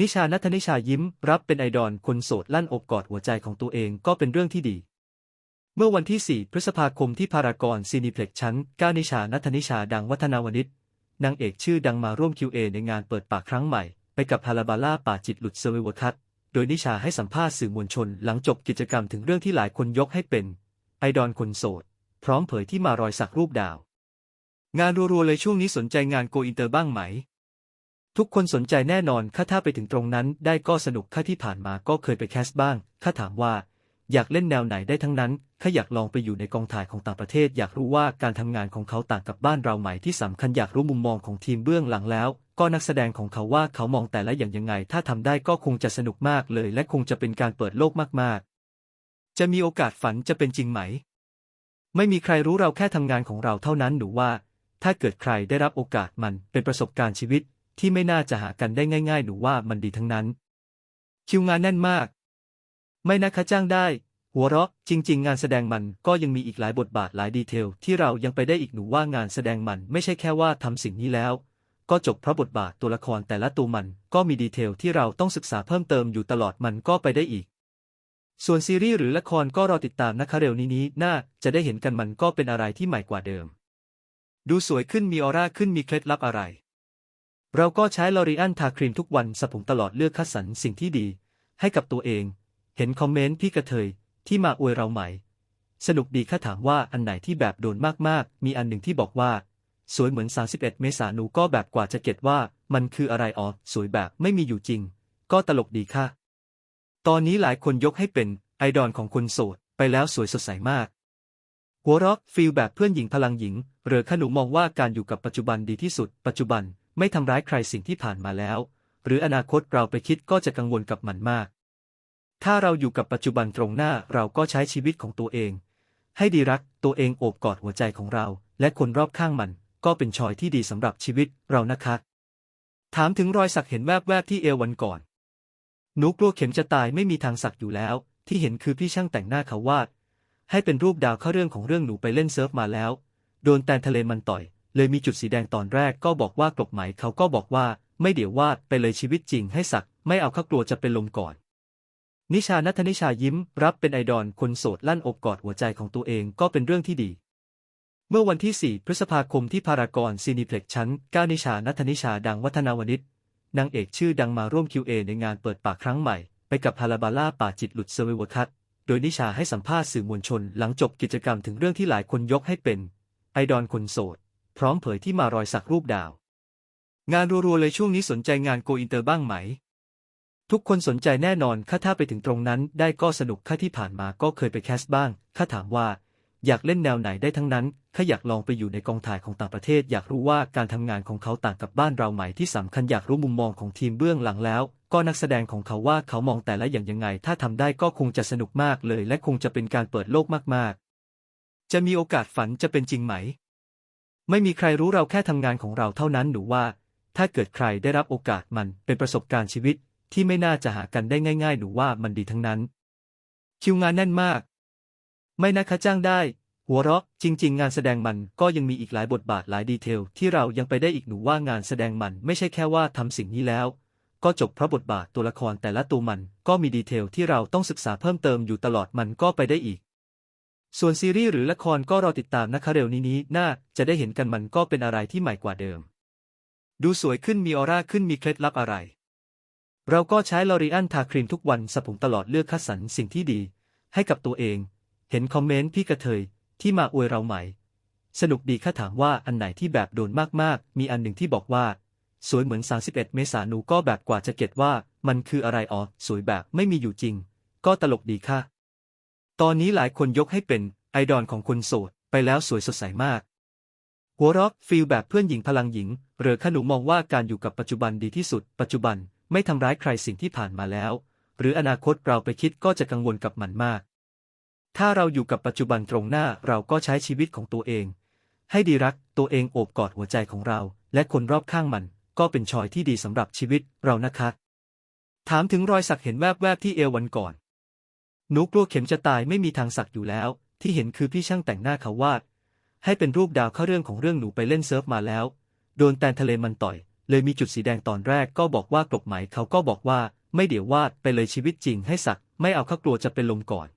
นิชานัทนิชายิ้ม รับเป็นไอดอลคนโสดลั่นอกกอดหัวใจของตัวเองก็เป็นเรื่องที่ดี เมื่อวันที่ 4 พฤษภาคมที่พารากอนซีนิเพล็กชั้น9นิชานัทนิชาดังวัฒนาวนิชนางเอกชื่อดังมาร่วม QA ในงานเปิดปากครั้งใหม่ ไปกับฮาลาบาล่าป่าจิตหลุดเซอร์วิวคัตโดยนิชาให้สัมภาษณ์สื่อมวลชนหลังจบกิจกรรมถึงเรื่องที่หลายคนยกให้เป็นไอดอลคนโสด พร้อมเผยที่มารอยสักรูปดาว งานรัวๆเลยช่วงนี้สนใจงานโกอินเตอร์บ้างไหม ทุกคนสนใจแน่นอนข้าถ้าไปถึงตรงนั้นได้ก็สนุกข้าที่ผ่านมาก็เคยไปแคสบ้างข้าถามว่า อยากเล่นแนวไหนได้ทั้งนั้นข้าอยากลองไปอยู่ในกองถ่ายของต่างประเทศ อยากรู้ว่าการทำงานของเขาต่างกับบ้านเราไหมที่สำคัญอยากรู้มุมมองของทีมเบื้องหลังแล้ว ก็นักแสดงของเขาว่าเขามองแต่ละอย่างยังไง ถ้าทำได้ก็คงจะสนุกมากเลย และคงจะเป็นการเปิดโลกมากๆ จะมีโอกาสฝันจะเป็นจริงไหม ไม่มีใครรู้เราแค่ทำงานของเราเท่านั้นหนูว่า ถ้าเกิดใครได้รับโอกาสมันเป็นประสบการณ์ชีวิต ที่ไม่น่าจะหากันได้ง่าย ๆ หนูว่ามันดีทั้งนั้น คิวงานแน่นมาก ไม่นะคะจ้างได้ หัวเราะจริง ๆ งานแสดงมันก็ยังมีอีกหลายบทบาทหลายดีเทลที่เรายังไปได้อีกหนูว่างานแสดงมันไม่ใช่แค่ว่าทำสิ่งนี้แล้ว ก็จบเพราะบทบาทตัวละครแต่ละตัวมันก็มีดีเทลที่เราต้องศึกษาเพิ่มเติมอยู่ตลอดมันก็ไปได้อีกส่วนซีรีส์หรือละครก็รอติดตามนะคะเร็วนี้นี้น่าจะได้เห็นกันมันก็เป็นอะไรที่ใหม่กว่าเดิม ดูสวยขึ้นมีออร่าขึ้นมีเคล็ดลับอะไร เราก็ใช้ลอรีอันทาครีมทุกวันสระผมตลอดเลือกคัดสรรสิ่งที่ดี ให้กับตัวเอง เห็นคอมเมนต์พี่กระเทยที่มาอวยเราใหม่สนุกดีข้าถามว่าอันไหนที่แบบโดนมากๆ มีอันหนึ่งที่บอกว่า สวยเหมือน 31 เมษาหนูก็แบบกว่าจะเก็ตว่า มันคืออะไรอ๋อสวยแบบไม่มีอยู่จริง ก็ตลกดีค่ะ ตอนนี้หลายคนยกให้เป็นไอดอลของคนโสดไปแล้วสวยสดใสมาก หัวเราะฟีลแบบเพื่อนหญิงพลังหญิง หรือขนูมองว่าการอยู่กับปัจจุบันดีที่สุด ปัจจุบัน ไม่ทำร้ายใครสิ่งที่ผ่านมาแล้ว หรืออนาคตเราไปคิดก็จะกังวลกับมันมาก ถ้าเราอยู่กับปัจจุบันตรงหน้าเราก็ใช้ชีวิตของตัวเอง ให้ดีรักตัวเองโอบกอดหัวใจของเรา และคนรอบข้างมัน ก็เป็นชอยที่ดีสำหรับชีวิตเรานะคะ ถามถึงรอยสักเห็นแวบๆที่เอววันก่อนหนูกลัวเข็มจะตายไม่มีทางสักอยู่แล้ว ที่เห็นคือพี่ช่างแต่งหน้าเขาวาด ให้เป็นรูปดาวเข้าเรื่องของเรื่องหนูไปเล่นเซิร์ฟมาแล้ว โดนแตนทะเลมันต่อย เลยมีจุดสีแดงตอนแรกก็บอกว่ากลบไหมเขาก็บอกว่า ไม่เดี๋ยววาดไปเลยชีวิตจริงให้สัก ไม่เอาข้ากลัวจะเป็นลมก่อน นิชานัทนิชายิ้ม รับเป็นไอดอลคนโสดลั่นอกกอดหัวใจของตัวเองก็เป็นเรื่องที่ดี เมื่อวันที่ 4 พฤษภาคมที่พารากอนซีนิเพล็กชั้น 9 นิชานัทนิชาดังวัฒนาวนิชนางเอกชื่อดังมาร่วม QA ในงานเปิดปากครั้งใหม่ ไปกับฮาลาบาล่าป่าจิตหลุดเซอร์วิวคัตโดยนิชาให้สัมภาษณ์สื่อมวลชนหลังจบกิจกรรมถึงเรื่องที่หลายคนยกให้เป็น ไอดอลคนโสด พร้อมเผยที่มารอยสักรูปดาว งานรัวๆเลยช่วงนี้สนใจงานโกอินเตอร์บ้างไหม ทุกคนสนใจแน่นอนข้าถ้าไปถึงตรงนั้นได้ก็สนุกข้าที่ผ่านมาก็เคยไปแคสบ้างข้าถามว่า อยากเล่นแนวไหนได้ทั้งนั้นข้าอยากลองไปอยู่ในกองถ่ายของต่างประเทศ อยากรู้ว่าการทำงานของเขาต่างกับบ้านเราไหมที่สำคัญอยากรู้มุมมองของทีมเบื้องหลังแล้วก็นักแสดงของเขาว่าเขามองแต่ละอย่างยังไง ถ้าทำได้ก็คงจะสนุกมากเลย และคงจะเป็นการเปิดโลกมากๆ จะมีโอกาสฝันจะเป็นจริงไหม ไม่มีใครรู้เราแค่ทำงานของเราเท่านั้นหนูว่า ถ้าเกิดใครได้รับโอกาสมันเป็นประสบการณ์ชีวิตที่ไม่น่าจะหากันได้ง่าย ๆ หนูว่ามันดีทั้งนั้น คิวงานแน่นมาก ไม่นะคะจ้างได้ หัวเราะจริง ๆ งานแสดงมันก็ยังมีอีกหลายบทบาทหลายดีเทล ที่เรายังไปได้อีกหนูว่างานแสดงมันไม่ใช่แค่ว่าทำสิ่งนี้แล้ว ก็จบเพราะบทบาทตัวละครแต่ละตัวมันก็มีดีเทลที่เราต้องศึกษาเพิ่มเติมอยู่ตลอดมันก็ไปได้อีก ส่วนซีรีส์หรือละครก็รอติดตามนะคะเร็วนี้นี้น่าจะได้เห็นกันมันก็เป็นอะไรที่ใหม่กว่าเดิม ดูสวยขึ้นมีออร่าขึ้นมีเคล็ดลับอะไร เราก็ใช้ลอรีอันทาครีมทุกวันสระผมตลอดเลือกคัดสรรสิ่งที่ดี ให้กับตัวเอง เห็นคอมเมนต์พี่กระเทยที่มาอวยเราใหม่ สนุกดีข้าถามว่าอันไหนที่แบบโดนมากๆ มีอันหนึ่งที่บอกว่า สวยเหมือน 31 เมษาหนูก็แบบกว่าจะเก็ตว่า มันคืออะไรอ๋อสวยแบบไม่มีอยู่จริง ก็ตลกดีค่ะ ตอนนี้หลายคนยกให้เป็นไอดอลของคนโสด ไปแล้วสวยสดใสมาก หัวเราะฟีลแบบเพื่อนหญิงพลังหญิงเหรือขนูมองว่าการอยู่กับปัจจุบันดีที่สุด ปัจจุบันไม่ทำร้ายใครสิ่งที่ผ่านมาแล้ว หรืออนาคตเราไปคิดก็จะกังวลกับมันมาก ถ้าเราอยู่กับปัจจุบันตรงหน้าเราก็ใช้ชีวิตของตัวเอง ให้ดีรักตัวเองโอบกอดหัวใจของเรา และคนรอบข้างมัน ก็เป็นชอยที่ดีสำหรับชีวิตเรานะคะ ถามถึงรอยสักเห็นแวบๆที่เอววันก่อน หนูกลัวเข็มจะตายไม่มีทางสักอยู่แล้ว ที่เห็นคือพี่ช่างแต่งหน้าเขาวาด ให้เป็นรูปดาวเข้าเรื่องของเรื่องหนูไปเล่นเซิร์ฟมาแล้ว โดนแตนทะเลมันต่อย เลยมีจุดสีแดงตอนแรกก็บอกว่ากลบไหมเขาก็บอกว่า ไม่เดี๋ยววาดไปเลยชีวิตจริงให้สัก ไม่เอาข้ากลัวจะเป็นลมก่อน